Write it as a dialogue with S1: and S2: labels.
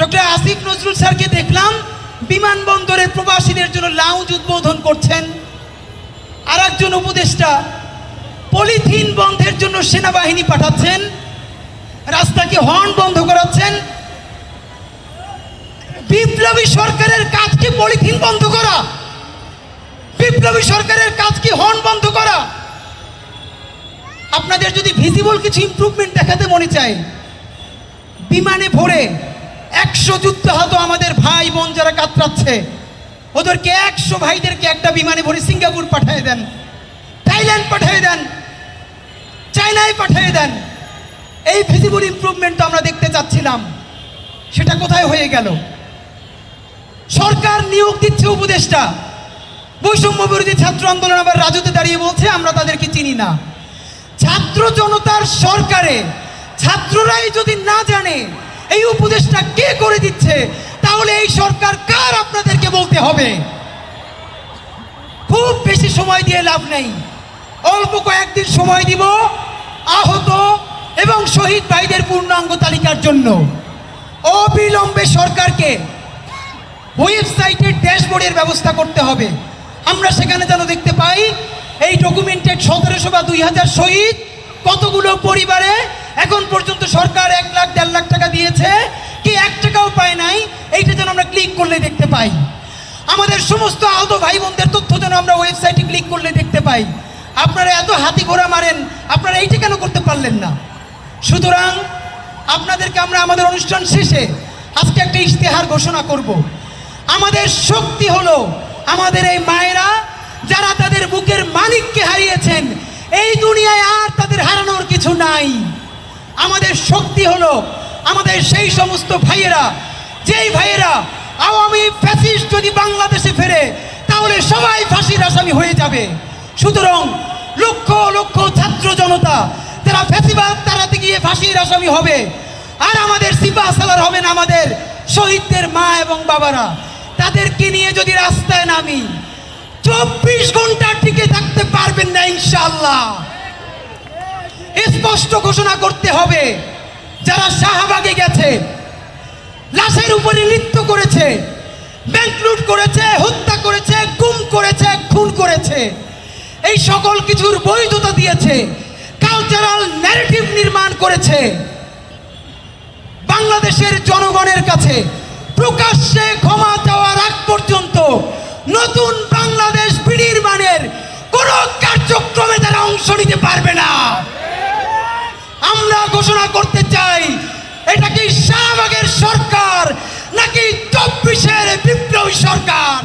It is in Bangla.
S1: ডক্টর আসিফ নজরুল স্যারকে দেখলাম বিমানবন্দরে প্রবাসীদের জন্য লাউজ উদ্বোধন করছেন। আর একজন উপদেষ্টা পলিথিন বন্ধের জন্য সেনাবাহিনী পাঠাচ্ছেন, রাস্তাকে হর্ন বন্ধ করাচ্ছেন। বিপ্লবী সরকারের কাজ কি পলিথিন বন্ধ করা? বিপ্লবী সরকারের কাজ কি হর্ন বন্ধ করা? আপনাদের যদি ভিজিবল কিছু ইমপ্রুভমেন্ট দেখাতে মনে চায়, বিমানে ভরে একশো যুদ্ধাহত আমাদের ভাই বোন যারা কাতরাচ্ছে। ওদেরকে একশো ভাইদেরকে একটা বিমানে ভরে সিঙ্গাপুর পাঠিয়ে দেন। থাইল্যান্ড পাঠিয়ে দেন। চায়নায় পাঠিয়ে দেন। এই ভিজিবল ইম্প্রুভমেন্ট আমরা দেখতে চাচ্ছিলাম। সেটা কোথায় হয়ে গেল? সরকার নিয়োগ দিচ্ছে উপদেষ্টা। বৈষম্য বিরোধী ছাত্র আন্দোলন আবার রাজুতে দাঁড়িয়ে বলছে, আমরা তাদেরকে চিনি না। ছাত্র জনতার সরকারে ছাত্ররাই যদি না জানে এই উপদেশটা কে করে দিচ্ছে? তাহলে এই সরকার কার আপনাদেরকে বলতে হবে? খুব বেশি সময় দিয়ে লাভ নেই। অল্প কয়েকদিন সময় দিব আহত এবং শহীদ ভাইদের পূর্ণাঙ্গ তালিকার জন্য। অবিলম্বে সরকারকে ওয়েবসাইটের ড্যাশবোর্ডের ব্যবস্থা করতে হবে। আমরা সেখানে যেন দেখতে পাই, এই ডকুমেন্টেড সতেরোশো বা দুই হাজার শহীদ কতগুলো পরিবারে এখন পর্যন্ত সরকার এক লাখ লাখ টাকা দিয়েছে। কি এক টাকাও পায় নাই, এইটা যেন আমরা ক্লিক করলে দেখতে পাই। আমাদের সমস্ত আহত ভাই বোনদের তথ্য যেন আমরা ওয়েবসাইটে ক্লিক করলে দেখতে পাই। আপনারা এত হাতি ঘোড়া মারেন, আপনারা এইটা কেন করতে পারলেন না? সুতরাং আপনাদেরকে আমরা আমাদের অনুষ্ঠান শেষে আজকে একটা ইশতেহার ঘোষণা করব। আমাদের শক্তি হলো আমাদের এই মায়েরা যারা তাদের বুকের মালিককে হারিয়েছেন। এই দুনিয়ায় আর তাদের হারানোর কিছু নাই। আমাদের শক্তি হলো আমাদের সেই সমস্ত ভাইয়েরা, যেই ভাইয়েরা আওয়ামী ফ্যাসিস্ট যদি বাংলাদেশে ফেরে, তাহলে সবাই ফাঁসির আসামি হয়ে যাবে। সুতরাং লক্ষ লক্ষ ছাত্র জনতা তারা ফ্যাসিবাদ তারাতে গিয়ে ফাঁসির আসামি হবে, আর আমাদের সিপা সালার হবেন আমাদের শহীদদের মা এবং বাবারা, তাদেরকে নিয়ে যদি রাস্তায় নামি, চব্বিশ ঘণ্টা টিকে থাকতে পারবেন না ইনশাল্লাহ স্পষ্ট ঘোষণা করতে হবে যারা শাহবাগে গেছে, লাশের উপরে নৃত্য করেছে ব্যাংক লুট করেছে, হত্যা করেছে, গুম করেছে, খুন করেছে, এই সকল কিছুর বৈধতা দিয়েছে কালচারাল ন্যারেটিভ নির্মাণ করেছে, বাংলাদেশের জনগণের কাছে প্রকাশ্যে ক্ষমা সরকার নাকি চব্বিশের বিপ্লবী সরকার?